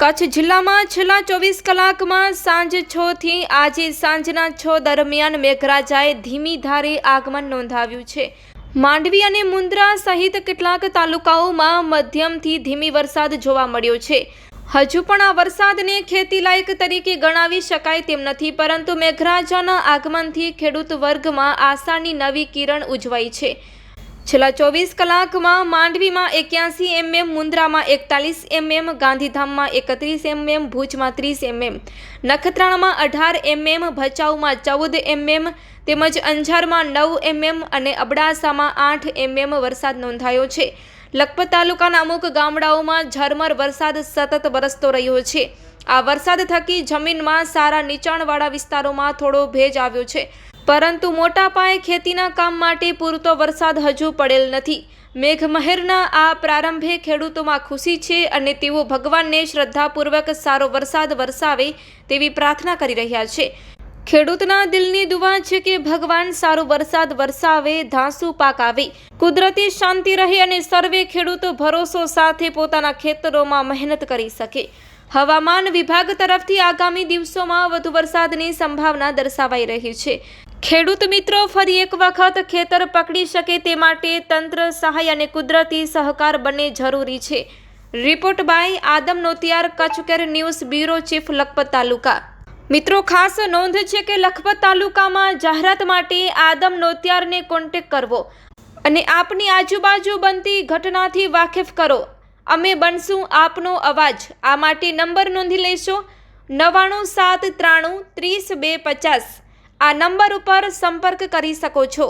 કચ્છ જિલ્લામાં છેલ્લા ચોવીસ કલાકમાં સાંજ છ થી આજે સાંજના છ દરમિયાન મેઘરાજાએ ધીમી ધારે આગમન નોંધાવ્યું છે. માંડવી અને મુન્દ્રા સહિત કેટલાક તાલુકાઓમાં મધ્યમથી ધીમી વરસાદ જોવા મળ્યો છે. હજુ પણ આ વરસાદને ખેતીલાયક તરીકે ગણાવી શકાય તેમ નથી, પરંતુ મેઘરાજાના આગમનથી ખેડૂત વર્ગમાં આશાની નવી કિરણ ઉજવાઈ છે. છેલ્લા ચોવીસ કલાકમાં માંડવીમાં એક્યાસી એમએમ મુન્દ્રામાં એકતાલીસ એમએમ, ગાંધીધામમાં એકત્રીસ એમએમ, ભુજમાં ત્રીસ એમએમ. નખત્રાણામાં અઢાર એમએમ, ભચાઉમાં ચૌદ એમએમ, તેમજ અંજારમાં નવ એમએમ અને અબડાસામાં આઠ એમએમ વરસાદ નોંધાયો છે. લખપત તાલુકાના અમુક ગામડાઓમાં ઝરમર વરસાદ સતત વરસતો રહ્યો છે. આ વરસાદ થકી જમીનમાં સારા નીચાણવાળા વિસ્તારોમાં થોડો ભેજ આવ્યો છે. પરંતુ મોટા પાયે ખેતીના કામ માટે પૂરતો વરસાદ હજુ પડેલ નથી. મેઘમહેરના આ પ્રારંભે ખેડૂતોમાં ખુશી છે અને તેઓ ભગવાનને શ્રદ્ધાપૂર્વક સારો વરસાદ વરસાવે તેવી પ્રાર્થના કરી રહ્યા છે. ખેડૂતના દિલની દુવા છે કે ભગવાન સારો વરસાદ વરસાવે, ધાસુ પાક આવે. કુદરતી શાંતિ રહે અને સર્વે ખેડૂતો ભરોસો સાથે પોતાના ખેતરોમાં મહેનત કરી શકે. હવામાન વિભાગ તરફથી આગામી દિવસોમાં વધુ વરસાદની સંભાવના દર્શાવાઈ રહી છે. ખેડૂત મિત્રો, ફરી એક વખત ખેતર પકડી શકે તે માટે તંત્ર સહાય અને કુદરતી સહકાર બંને જરૂરી છે. રિપોર્ટ બાય આદમ નોતિયાર, કચ્છકેર ન્યૂઝ બ્યુરો ચીફ લખપત તાલુકા. મિત્રો, ખાસ નોંધ છે કે લખપત તાલુકામાં જાહેરાત માટે આદમ નોતિયારને કોન્ટેક કરવો અને આપની આજુબાજુ બનતી ઘટનાથી વાકેફ કરો. અમે બનશું આપનો અવાજ. આ માટે નંબર નોંધી લેશો નવ્વાણું સાત ત્રાણું ત્રીસ બે પચાસ. આ નંબર ઉપર સંપર્ક કરી શકો છો.